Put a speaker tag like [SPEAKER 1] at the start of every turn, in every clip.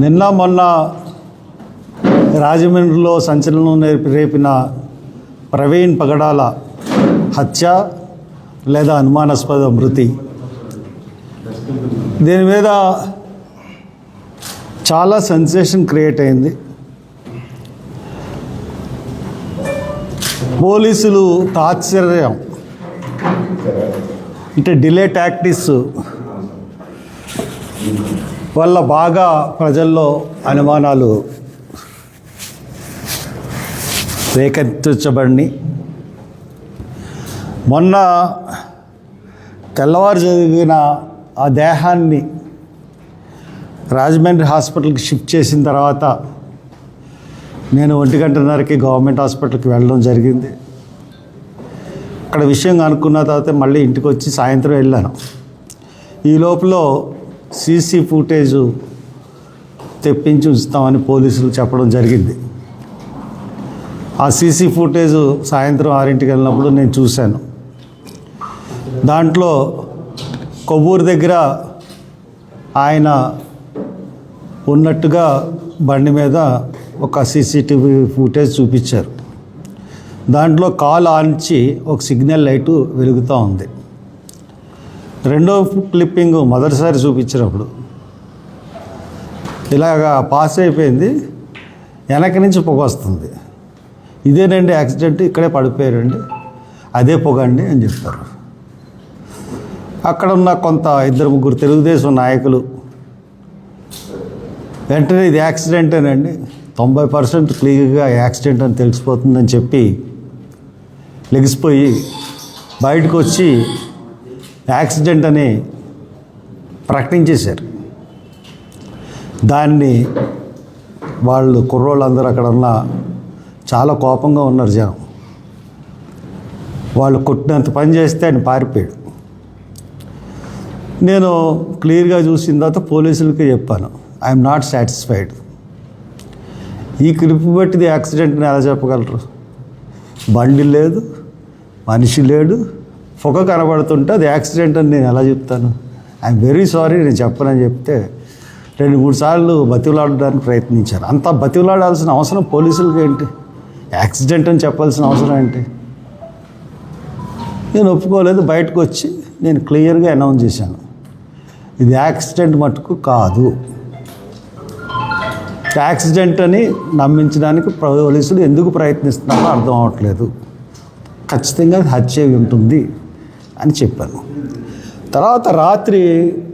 [SPEAKER 1] నిన్న మొన్న రాజమండ్రిలో సంచలనం నేర్పి రేపిన ప్రవీణ్ పగడాల హత్య లేదా అనుమానాస్పద మృతి. దీని మీద చాలా సెన్సేషన్ క్రియేట్ అయింది. పోలీసులు తాత్సర్యం. అంటే డిలే టాక్టీస్. వల్ల బాగా ప్రజల్లో అనుమానాలు రేకెత్తించబడి మొన్న తెల్లవారు జరిగిన ఆ దేహాన్ని రాజమండ్రి హాస్పిటల్కి షిఫ్ట్ చేసిన తర్వాత నేను ఒంటి గంటన్నరకి గవర్నమెంట్ హాస్పిటల్కి వెళ్ళడం జరిగింది. అక్కడ విషయం అనుకున్న తర్వాత మళ్ళీ ఇంటికి వచ్చి సాయంత్రం వెళ్ళాను. ఈ లోపల సీసీ ఫుటేజ్ తెప్పించి ఉంచుతామని పోలీసులు చెప్పడం జరిగింది. ఆ సీసీ ఫుటేజ్ సాయంత్రం ఆరింటికి వెళ్ళినప్పుడు నేను చూశాను. దాంట్లో కొవ్వూరు దగ్గర ఆయన ఉన్నట్టుగా బండి మీద ఒక సీసీటీవీ ఫుటేజ్ చూపించారు. దాంట్లో కాల్ ఆన్చి ఒక సిగ్నల్ లైటు వెలుగుతూ ఉంది. రెండో క్లిప్పింగ్ మొదటిసారి చూపించినప్పుడు. ఇలాగా పాస్ అయిపోయింది. వెనక నుంచి పొగ వస్తుంది. ఇదేనండి యాక్సిడెంట్ ఇక్కడే పడిపోయారండి. అదే పొగ అండి అని చెప్తారు. అక్కడ ఉన్న కొంత ఇద్దరు ముగ్గురు తెలుగుదేశం నాయకులు వెంటనే ఇది యాక్సిడెంటేనండి తొంభై పర్సెంట్ క్లియర్గా యాక్సిడెంట్ అని తెలిసిపోతుందని చెప్పి లెగిసిపోయి బయటకు వచ్చి యాక్సిడెంట్ అని ప్రకటించేశారు. దాన్ని వాళ్ళు కుర్రోళ్ళందరూ అక్కడ ఉన్న చాలా కోపంగా ఉన్నారు జనం. వాళ్ళు కొట్టినంత పని చేస్తే ఆయన పారిపోయాడు. నేను క్లియర్గా చూసిన తర్వాత పోలీసులకి చెప్పాను ఐఎమ్ నాట్ సాటిస్ఫైడ్ ఈ క్లిప్ బట్టిది యాక్సిడెంట్ని ఎలా చెప్పగలరు? బండి లేదు మనిషి లేడు పొగ కనబడుతుంటే అది యాక్సిడెంట్ అని నేను ఎలా చెప్తాను? ఐఎమ్ వెరీ సారీ నేను చెప్పనని చెప్తే రెండు మూడు సార్లు బతిలాడడానికి ప్రయత్నించారు అంత బతిలాడాల్సిన అవసరం పోలీసులకి ఏంటి? యాక్సిడెంట్ అని చెప్పాల్సిన అవసరం ఏంటి? నేను ఒప్పుకోలేదు బయటకు వచ్చి నేను క్లియర్గా అనౌన్స్ చేశాను. ఇది యాక్సిడెంట్ మటుకు కాదు. యాక్సిడెంట్ అని నమ్మించడానికి పోలీసులు ఎందుకు ప్రయత్నిస్తున్నారో అర్థం అవ్వట్లేదు ఖచ్చితంగా హత్య ఉంటుంది. అని చెప్పాను. తర్వాత రాత్రి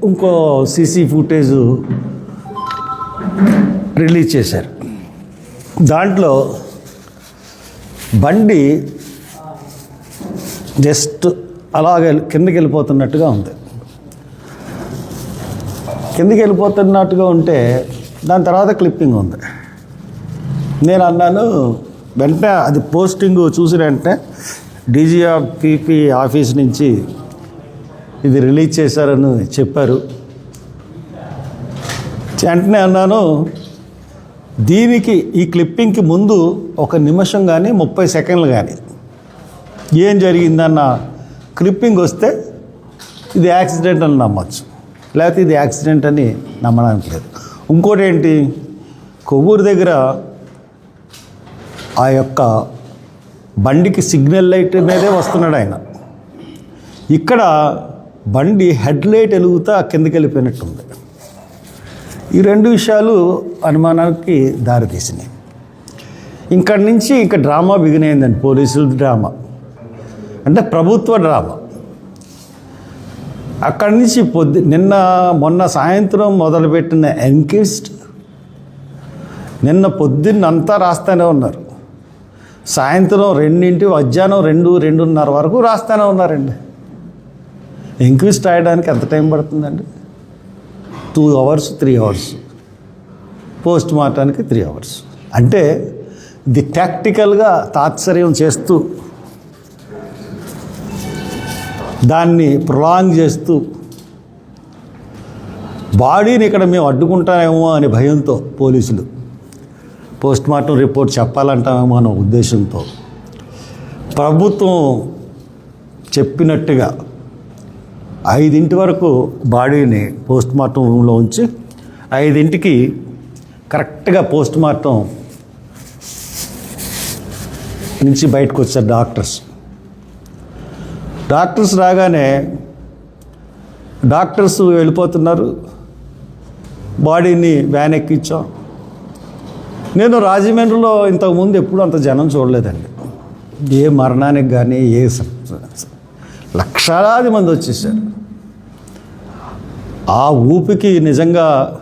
[SPEAKER 1] ఇంకో సీసీ ఫుటేజ్ రిలీజ్ చేశారు. దాంట్లో బండి జస్ట్ అలాగే కిందకి వెళ్ళిపోతున్నట్టుగా ఉంది. కిందకి వెళ్ళిపోతున్నట్టుగా ఉంటే దాని తర్వాత క్లిప్పింగ్ ఉంది. నేను అన్నాను వెంటనే అది పోస్టింగ్ చూసిన వెంటనే డీజీఆర్ పీపీ ఆఫీస్ నుంచి ఇది రిలీజ్ చేశారని చెప్పారు. వెంటనే అన్నాను దీనికి ఈ క్లిప్పింగ్కి ముందు ఒక నిమిషం కానీ ముప్పై సెకండ్లు కానీ ఏం జరిగిందన్న క్లిప్పింగ్ వస్తే ఇది యాక్సిడెంట్ అని నమ్మచ్చు. లేకపోతే ఇది యాక్సిడెంట్ అని నమ్మడానికి లేదు. ఇంకోటి ఏంటి కొవ్వూరు దగ్గర ఆ యొక్క బండికి సిగ్నల్ లైట్ మీదే వస్తున్నాడు ఆయన. ఇక్కడ బండి హెడ్ లైట్ వెలుగుతా కిందకి వెళ్ళిపోయినట్టుంది ఈ రెండు విషయాలు అనుమానానికి దారితీసినాయి ఇక్కడి నుంచి ఇక డ్రామా బిగిన్ అయిందండి పోలీసుల డ్రామా. అంటే ప్రభుత్వ డ్రామా. అక్కడి నుంచి పొద్దు నిన్న మొన్న సాయంత్రం మొదలుపెట్టిన ఎంకిస్ట్ నిన్న పొద్దున్నంతా రాస్తూనే ఉన్నారు. సాయంత్రం రెండింటి మధ్యాహ్నం రెండు రెండున్నర వరకు రాస్తూనే ఉన్నారండి. ఎంక్విస్ట్ రాయడానికి ఎంత టైం పడుతుందండి? Two hours three hours. Post మార్టానికి three hours. అంటే ది టాక్టికల్గా తాత్సర్యం చేస్తూ దాన్ని ప్రొలాంగ్ చేస్తూ బాడీని ఇక్కడ మేము అడ్డుకుంటామేమో అనే భయంతో పోలీసులు పోస్ట్ మార్టం రిపోర్ట్ చెప్పాలంటామేమో అనే ఉద్దేశంతో ప్రభుత్వం చెప్పినట్టుగా ఐదింటి వరకు బాడీని పోస్ట్ మార్టం రూమ్లో ఉంచి ఐదింటికి కరెక్ట్గా పోస్ట్ మార్టం నుంచి బయటకు వచ్చారు డాక్టర్స్. డాక్టర్స్ రాగానే డాక్టర్స్ వెళ్ళిపోతున్నారు బాడీని వ్యాన్ ఎక్కించాం. నేను రాజమండ్రిలో ఇంతకుముందు ఎప్పుడు అంత జనం చూడలేదండి. ఏ మరణానికి కానీ ఏ లక్షలాది మంది వచ్చేసారు. ఆ ఊపికి నిజంగా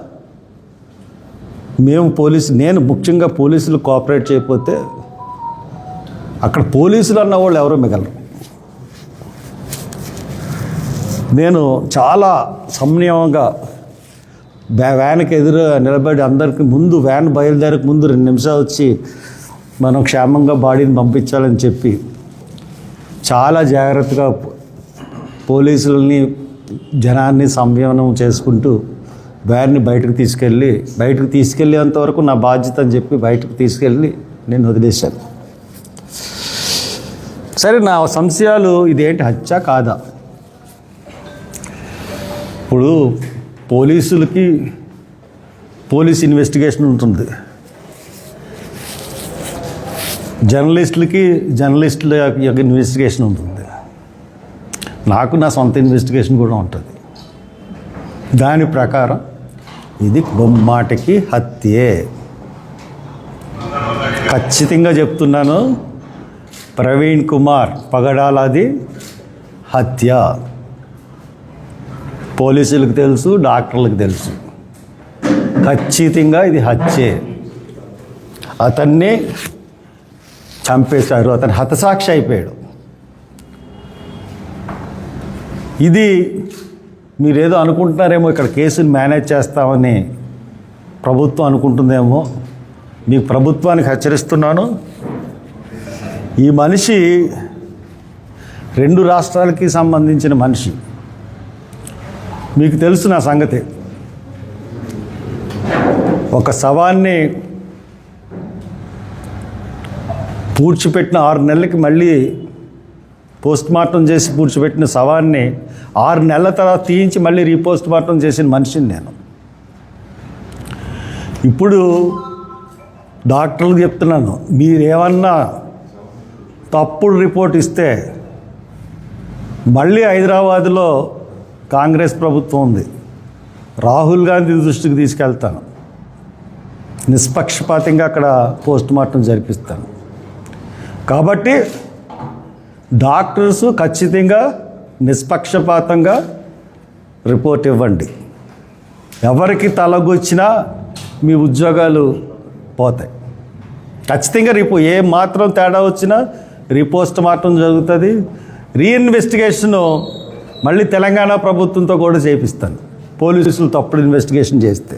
[SPEAKER 1] మేము పోలీసు నేను ముఖ్యంగా పోలీసులు కోఆపరేట్ చేయకపోతే అక్కడ పోలీసులు అన్న వాళ్ళు ఎవరో మిగలరు. నేను చాలా సంయమంగా వ్యాన్కి ఎదురు నిలబడి అందరికి ముందు వ్యాన్ బయలుదేరక ముందు రెండు నిమిషాలు వచ్చి మనం క్షేమంగా బాడీని పంపించాలని చెప్పి చాలా జాగ్రత్తగా పోలీసులని జనాన్ని సంయమనం చేసుకుంటూ వ్యాన్ని బయటకు తీసుకెళ్ళి బయటకు తీసుకెళ్ళేంత వరకు నా బాధ్యత అని చెప్పి బయటకు తీసుకెళ్ళి నేను వదిలేశాను. సరే నా సంశయాలు ఇదేంటి? హత్య కాదా? ఇప్పుడు పోలీసులకి పోలీస్ ఇన్వెస్టిగేషన్ ఉంటుంది. జర్నలిస్టులకి జర్నలిస్టుల యొక్క ఇన్వెస్టిగేషన్ ఉంటుంది. నాకు నా సొంత ఇన్వెస్టిగేషన్ కూడా ఉంటుంది. దాని ప్రకారం ఇది బొమ్మాటికి హత్యే. ఖచ్చితంగా చెప్తున్నాను. ప్రవీణ్ కుమార్ పగడాలది హత్య. పోలీసులకు తెలుసు డాక్టర్లకు తెలుసు. ఖచ్చితంగా ఇది హత్యే. అతన్ని చంపేశారు అతను హతసాక్షి అయిపోయాడు. ఇది మీరేదో అనుకుంటున్నారేమో ఇక్కడ కేసుని మేనేజ్ చేస్తామని ప్రభుత్వం అనుకుంటుందేమో. మీ ప్రభుత్వానికి హెచ్చరిస్తున్నాను. ఈ మనిషి రెండు రాష్ట్రాలకి సంబంధించిన మనిషి. మీకు తెలుసు నా సంగతి. ఒక శవాన్ని పూడ్చిపెట్టిన ఆరు నెలలకి మళ్ళీ పోస్ట్ మార్టం చేసి పూడ్చిపెట్టిన శవాన్ని ఆరు నెలల తర్వాత తీయించి మళ్ళీ రీపోస్ట్ మార్టం చేసిన మనిషిని నేను. ఇప్పుడు డాక్టర్లకు చెప్తున్నాను మీరేమన్నా తప్పుడు రిపోర్ట్ ఇస్తే మళ్ళీ హైదరాబాద్లో కాంగ్రెస్ ప్రభుత్వం ఉంది. రాహుల్ గాంధీ దృష్టికి తీసుకెళ్తాను. నిష్పక్షపాతంగా అక్కడ పోస్ట్ మార్టం జరిపిస్తాను. కాబట్టి డాక్టర్స్ ఖచ్చితంగా నిష్పక్షపాతంగా రిపోర్ట్ ఇవ్వండి. ఎవరికి తలగొచ్చినా మీ ఉద్యోగాలు పోతాయి. ఖచ్చితంగా రిపో ఏ మాత్రం తేడా వచ్చినా రీపోస్ట్ మార్టం జరుగుతుంది. రీఇన్వెస్టిగేషను మళ్ళీ తెలంగాణ ప్రభుత్వంతో కూడా చేపిస్తాను. పోలీసులు తప్పుడు ఇన్వెస్టిగేషన్ చేస్తే.